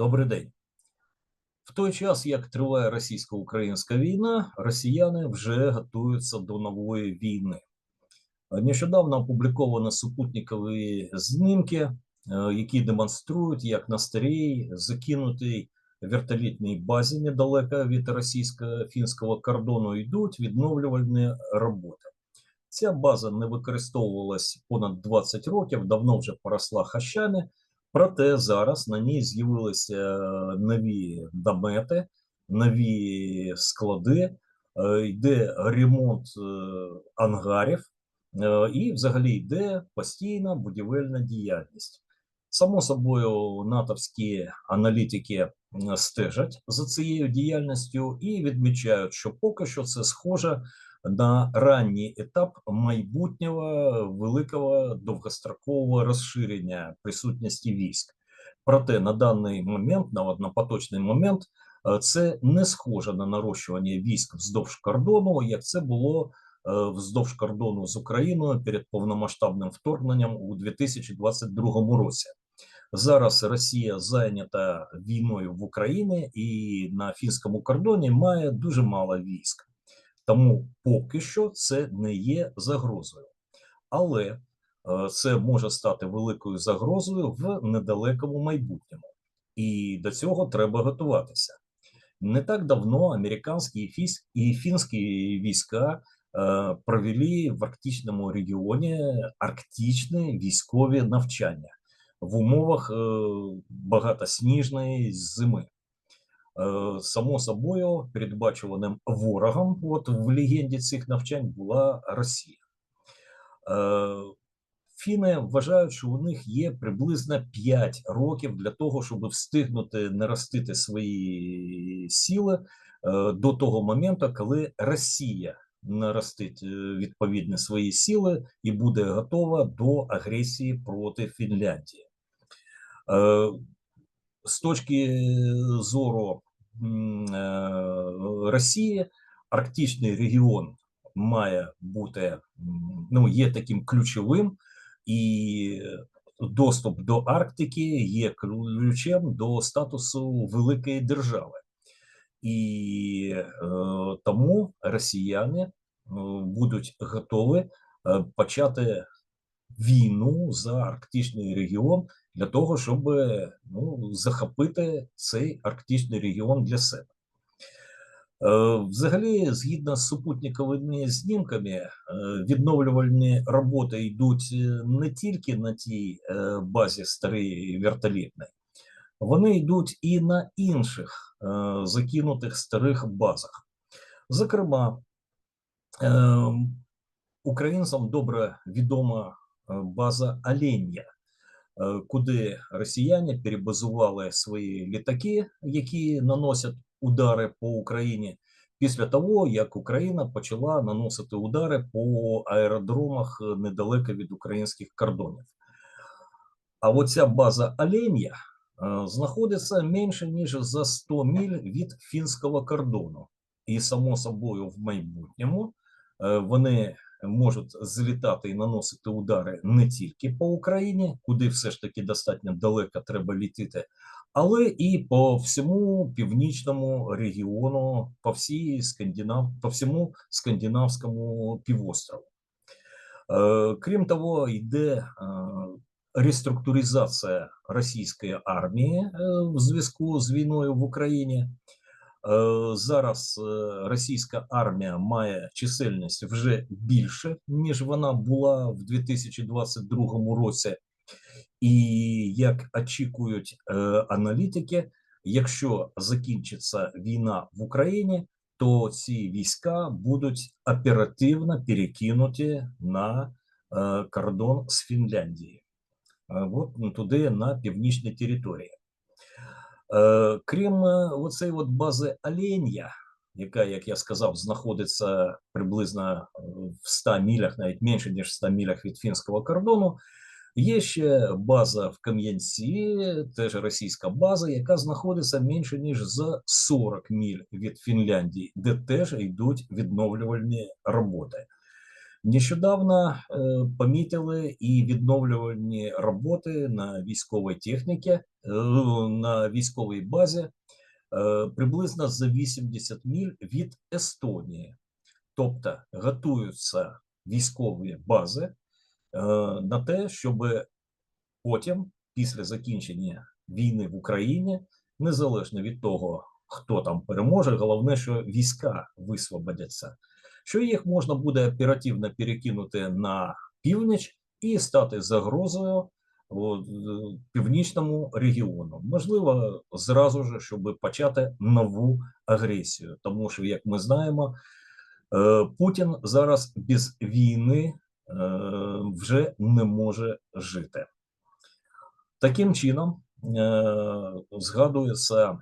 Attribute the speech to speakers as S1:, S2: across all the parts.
S1: Добрий день. В той час, як триває російсько-українська війна, росіяни вже готуються до нової війни. Нещодавно опубліковано супутникові знімки, е, які демонструють, як на старій закинутій вертолітній базі недалеко від російсько-фінського кордону йдуть відновлювальні роботи. Ця база не використовувалась понад 20 років, давно вже поросла хащами. Проте зараз на ній з'явилися е, нові домети, нові склади, е, йде ремонт е, ангарів, і взагалі йде постійна будівельна діяльність. Само собою, натовські аналітики стежать за цією діяльністю і відмічають, що поки що це схоже на ранній етап майбутнього великого довгострокового розширення присутності військ. Проте на даний момент, на, на поточний момент, е, це не схоже на нарощування військ вздовж кордону, як це було е, вздовж кордону з Україною перед повномасштабним вторгненням у 2022 році. Зараз Росія зайнята війною в Україні і на фінському кордоні має дуже мало військ. Тому поки що це не є загрозою, але е, це може стати великою загрозою в недалекому майбутньому, і до цього треба готуватися. Не так давно американські і фінські війська е, провели в арктичному регіоні арктичні військові навчання в умовах е, багатосніжної зими. Е, само собою передбачуваним ворогом. От в легенді цих навчань була Росія. Е, фіни вважають, що у них є приблизно 5 років для того, щоб встигнути наростити свої сили е, до того моменту, коли Росія наростить відповідні свої сили і буде готова до агресії проти Фінляндії. З точки зору Росії, Арктичний регіон має бути ну є таким ключовим, і доступ до Арктики є ключем до статусу великої держави, і е, тому росіяни е, будуть готові е, почати війну за арктичний регіон для того, щоб ну, захопити цей арктичний регіон для себе. Е, взагалі, згідно з супутниковими знімками, е, відновлювальні роботи йдуть е, не тільки на тій базі старої вертолітної, вони йдуть і на інших закинутих старих базах. Зокрема, українцям добре відома база Оленя, Е, куди росіяни перебазували свої літаки, які наносять удари по Україні, після того як Україна почала наносити удари по аеродромах недалеко від українських кордонів. А оця база Оленя е, знаходиться менше ніж за 100 міль від фінського кордону, і само собою в майбутньому е, вони можуть злітати і наносити удари не тільки по Україні, куди все ж таки достатньо далеко треба літити, але і по всьому північному регіону, по всій Скандинав, по всьому скандинавському півострову. Е, крім того, йде е, реструктуризація російської армії е, в зв'язку з війною в Україні. Е, зараз е, російська армія має чисельність вже більше ніж вона була в 2022 році, і як очікують аналітики, якщо закінчиться війна в Україні, то ці війська будуть оперативно перекинуті на кордон з Фінляндії, от туди на північній території. Е, крім е, оцеї от бази Оленя, яка, як я сказав, знаходиться приблизно е, в 100 мілях, навіть менше ніж в 100 мілях від фінського кордону. Є ще база в Кам'янці, теж російська база, яка знаходиться менше ніж за 40 міль від Фінляндії, де теж йдуть відновлювальні роботи. Нещодавно е, помітили і відновлювальні роботи на військовій техніці, е, на військовій базі е, приблизно за 80 міль від Естонії. Тобто готуються військові бази на те, щоб потім, після закінчення війни в Україні, незалежно від того, хто там переможе, головне, що війська висвободяться, що їх можна буде оперативно перекинути на північ і стати загрозою північному регіону. Можливо, зразу ж, щоб почати нову агресію, тому що, як ми знаємо, е, Путін зараз без війни е, вже не може жити. Таким чином, е, згадується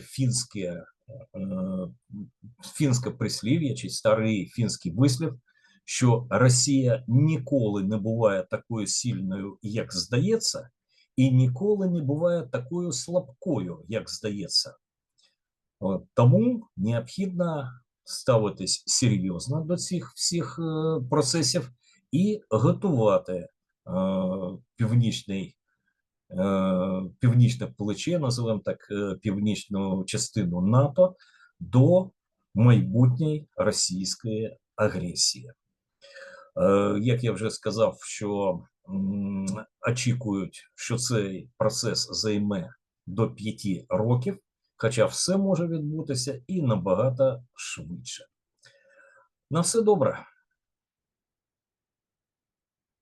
S1: фінське, фінське прислів'я чи старий фінський вислів, що Росія ніколи не буває такою сильною, як здається, і ніколи не буває такою слабкою, як здається. Тому необхідно ставитись серйозно до цих всіх е, процесів і готувати е, північний е, північне плече, називаємо так е, північну частину НАТО до майбутньої російської агресії. Е, Як я вже сказав, що очікують, що цей процес займе до 5 років, хоча все може відбутися і набагато швидше. На все добре.